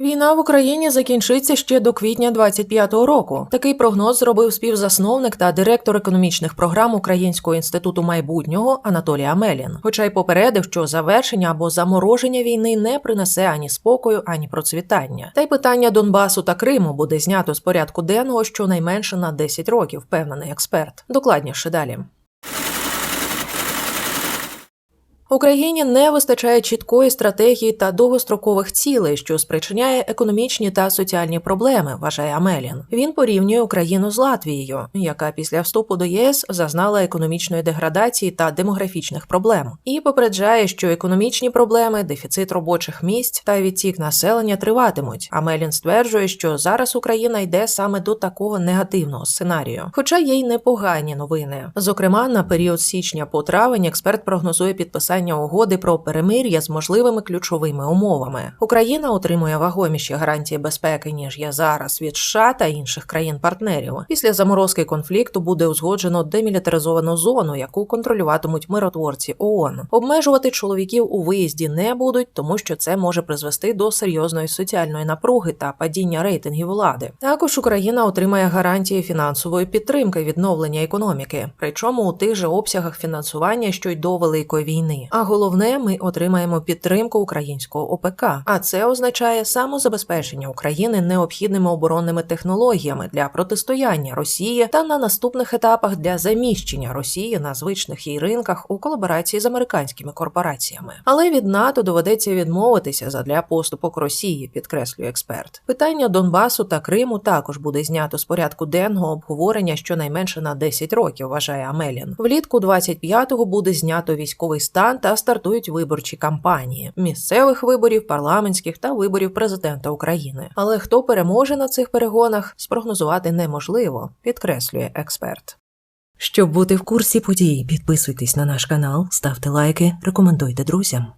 Війна в Україні закінчиться ще до квітня 25-го року. Такий прогноз зробив співзасновник та директор економічних програм Українського інституту майбутнього Анатолій Амелін. Хоча й попередив, що завершення або замороження війни не принесе ані спокою, ані процвітання. Та й питання Донбасу та Криму буде знято з порядку денного щонайменше на 10 років, впевнений експерт. Докладніше далі. Україні не вистачає чіткої стратегії та довгострокових цілей, що спричиняє економічні та соціальні проблеми, вважає Амелін. Він порівнює Україну з Латвією, яка після вступу до ЄС зазнала економічної деградації та демографічних проблем, і попереджає, що економічні проблеми, дефіцит робочих місць та відтік населення триватимуть. Амелін стверджує, що зараз Україна йде саме до такого негативного сценарію. Хоча є й непогані новини. Зокрема, на період січня по травень експерт прогнозує підписання угоди про перемир'я з можливими ключовими умовами. Україна отримує вагоміші гарантії безпеки ніж є зараз від США та інших країн-партнерів. Після заморозки конфлікту буде узгоджено демілітаризовану зону, яку контролюватимуть миротворці ООН. Обмежувати чоловіків у виїзді не будуть, тому що це може призвести до серйозної соціальної напруги та падіння рейтингів влади. Також Україна отримає гарантії фінансової підтримки відновлення економіки, причому у тих же обсягах фінансування, що й до великої війни. А головне, ми отримаємо підтримку українського ОПК. А це означає самозабезпечення України необхідними оборонними технологіями для протистояння Росії та на наступних етапах для заміщення Росії на звичних їй ринках у колаборації з американськими корпораціями. Але від НАТО доведеться відмовитися задля поступок Росії, підкреслює експерт. Питання Донбасу та Криму також буде знято з порядку денного обговорення щонайменше на 10 років, вважає Амелін. Влітку 25-го буде знято військовий стан та стартують виборчі кампанії місцевих виборів, парламентських та виборів президента України. Але хто переможе на цих перегонах, спрогнозувати неможливо, підкреслює експерт. Щоб бути в курсі подій, підписуйтесь на наш канал, ставте лайки, рекомендуйте друзям.